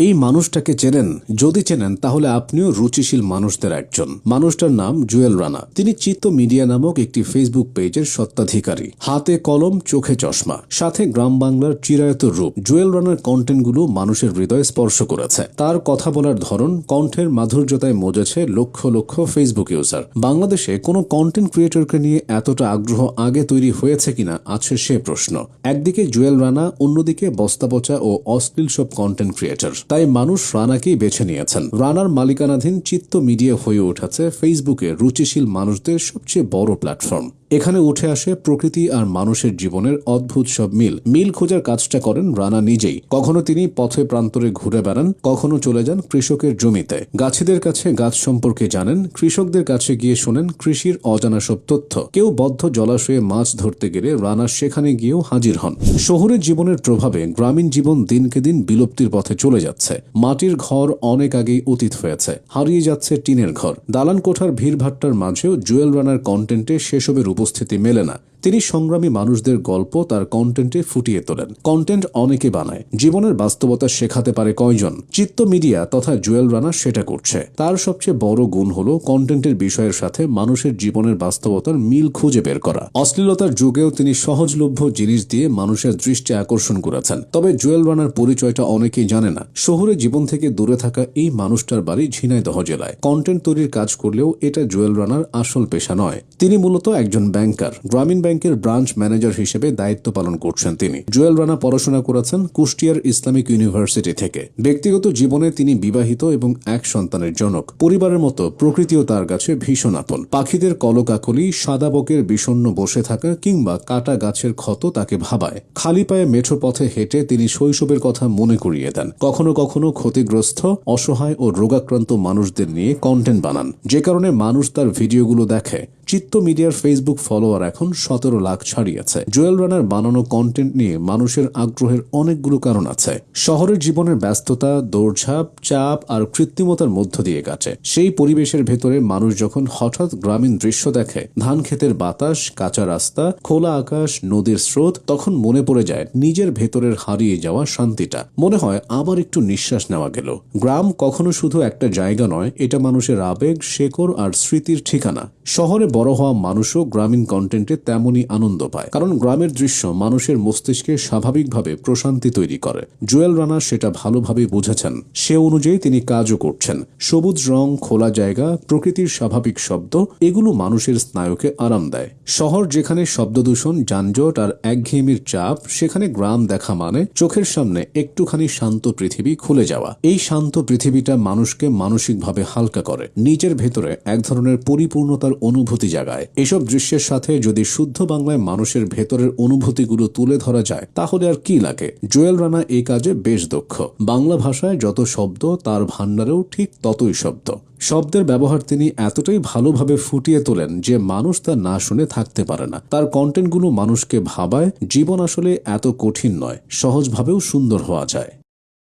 এই মানুষটাকে চেনেন? যদি চেনেন, তাহলে আপনিও রুচিশীল মানুষদের একজন। মানুষটার নাম জুয়েল রানা। তিনি চিত্ত মিডিয়া নামক একটি ফেসবুক পেজের সত্ত্বাধিকারী হাতে কলম, চোখে চশমা। সাথে গ্রাম বাংলার চিরায়ত রূপ। জুয়েল রানার কন্টেন্টগুলো মানুষের হৃদয় স্পর্শ করেছে। তার কথা বলার ধরন কণ্ঠের মাধুর্যতায় মজেছে লক্ষ লক্ষ ফেসবুক ইউজার। বাংলাদেশে কোনো কন্টেন্ট ক্রিয়েটরকে নিয়ে এতটা আগ্রহ আগে তৈরি হয়েছে কিনা আছে সে প্রশ্ন। একদিকে জুয়েল রানা, অন্যদিকে বস্তাপচা ও অশ্লীল সব কন্টেন্ট ক্রিয়েটর। তাই মানুষ রানাকেই বেছে নিয়েছেন। রানার মালিকানাধীন চিত্ত মিডিয়া হয়ে উঠেছে ফেসবুকে রুচিশীল মানুষদের সবচেয়ে বড় প্ল্যাটফর্ম। এখানে উঠে আসে প্রকৃতি আর মানুষের জীবনের অদ্ভুত সব মিল। মিল খোঁজার কাজটা করেন রানা নিজেই। কখনো তিনি পথে প্রান্তরে ঘুরে বেড়ান, কখনো চলে যান কৃষকের জমিতে। গাছিদের কাছে গাছ সম্পর্কে জানেন, কৃষকদের কাছে গিয়ে শোনেন কৃষির অজানা সব তথ্য। কেউ বদ্ধ জলাশয়ে মাছ ধরতে গেলে রানা সেখানে গিয়েও হাজির হন। শহরের জীবনের প্রভাবে গ্রামীণ জীবন দিনকে দিন বিলুপ্তির পথে চলে যাচ্ছে। মাটির ঘর অনেক আগেই অতীত হয়েছে। হারিয়ে যাচ্ছে টিনের ঘর। দালান কোঠার ভিড়ভাট্টার মাঝেও জুয়েল রানার কন্টেন্টে সেসবের উপস্থিতি মেলে না। তিনি সংগ্রামী মানুষদের গল্প তার কন্টেন্টে ফুটিয়ে তোলেন। কন্টেন্ট অনেকে বানায়। জীবনের বাস্তবতা শেখাতে পারে কয়জন? চিত্ত মিডিয়া তথা জুয়েল রানা সেটা করছে। তার সবচেয়ে বড় গুণ হলো কন্টেন্টের বিষয়ের সাথে মানুষের জীবনের বাস্তবতার মিল খুঁজে বের করা। অশ্লীলতার যুগেও তিনি সহজলভ্য জিনিস দিয়ে মানুষের দৃষ্টি আকর্ষণ করেছেন। তবে জুয়েল রানার পরিচয়টা অনেকেই জানে না। শহুরে জীবন থেকে দূরে থাকা এই মানুষটার বাড়ি ঝিনাইদহ জেলায়। কন্টেন্ট তৈরির কাজ করলেও এটা জুয়েল রানার আসল পেশা নয়। তিনি মূলত একজন ব্যাংকার গ্রামীণ ব্যাংকের ব্রাঞ্চ ম্যানেজার হিসেবে দায়িত্ব পালন করছেন তিনি। জুয়েল রানা পড়াশোনা করেছেন কুষ্টিয়ার ইসলামিক ইউনিভার্সিটি থেকে। ব্যক্তিগত জীবনে তিনি বিবাহিত এবং এক সন্তানের জনক। পরিবারের মতো প্রকৃতিও তার কাছে ভীষণ আপন। পাখিদের কলকাকলি, সাদা বকের বিষণ্ণ বসে থাকা কিংবা কাটা গাছের ক্ষত তাকে ভাবায়। খালি পায়ে মেঠো পথে হেঁটে তিনি শৈশবের কথা মনে করিয়ে দেন। কখনো কখনো ক্ষতিগ্রস্ত, অসহায় ও রোগাক্রান্ত মানুষদের নিয়ে কন্টেন্ট বানান। যে কারণে মানুষ তার ভিডিওগুলো দেখে। চিত্ত মিডিয়ার ফেসবুক ফলোয়ার এখন সতেরো লাখ ছাড়িয়েছে। জুয়েল রানার বানানো কন্টেন্ট নিয়ে মানুষের আগ্রহের অনেকগুলো কারণ আছে। শহরের জীবনের ব্যস্ততা, দৌড়ঝাঁপ, চাপ আর কৃত্রিমতার মধ্য দিয়ে কাটে। সেই পরিবেশের ভেতরে মানুষ যখন হঠাৎ গ্রামীণ দৃশ্য দেখে, ধান ক্ষেতের বাতাস, কাঁচা রাস্তা, খোলা আকাশ, নদীর স্রোত, তখন মনে পড়ে যায় নিজের ভেতরের হারিয়ে যাওয়া শান্তিটা। মনে হয় আবার একটু নিঃশ্বাস নেওয়া গেল। গ্রাম কখনো শুধু একটা জায়গা নয়, এটা মানুষের আবেগ, শেকড় আর স্মৃতির ঠিকানা। শহরে বড় হওয়া মানুষও গ্রামীণ কন্টেন্টে তেমনই আনন্দ পায়। কারণ গ্রামের দৃশ্য মানুষের মস্তিষ্কে স্বাভাবিকভাবে প্রশান্তি তৈরি করে। জুয়েল রানা সেটা ভালোভাবে বুঝেছেন। সে অনুযায়ী তিনি কাজও করছেন। সবুজ রং, খোলা জায়গা, প্রকৃতির স্বাভাবিক শব্দ, এগুলো মানুষের স্নায়ুকে আরাম দেয়। শহর যেখানে শব্দদূষণ যানজট আর একঘেয়েমির চাপ, সেখানে গ্রাম দেখা মানে চোখের সামনে একটুখানি শান্ত পৃথিবী খুলে যাওয়া। এই শান্ত পৃথিবীটা মানুষকে মানসিকভাবে হালকা করে। নিজের ভেতরে এক ধরনের পরিপূর্ণতার অনুভূতি জাগায়। এসব দৃশ্যের সাথে যদি শুদ্ধ বাংলায় মানুষের ভেতরের অনুভূতিগুলো তুলে ধরা যায়, তাহলে আর কি লাগে? জুয়েল রানা এই কাজে বেশ দক্ষ। বাংলা ভাষায় যত শব্দ, তার ভাণ্ডারেও ঠিক ততই শব্দ। শব্দের ব্যবহার তিনি এতটাই ভালোভাবে ফুটিয়ে তোলেন যে মানুষ তা না শুনে থাকতে পারে না। তার কন্টেন্টগুলো মানুষকে ভাবায়, জীবন আসলে এত কঠিন নয়, সহজভাবেও সুন্দর হওয়া যায়।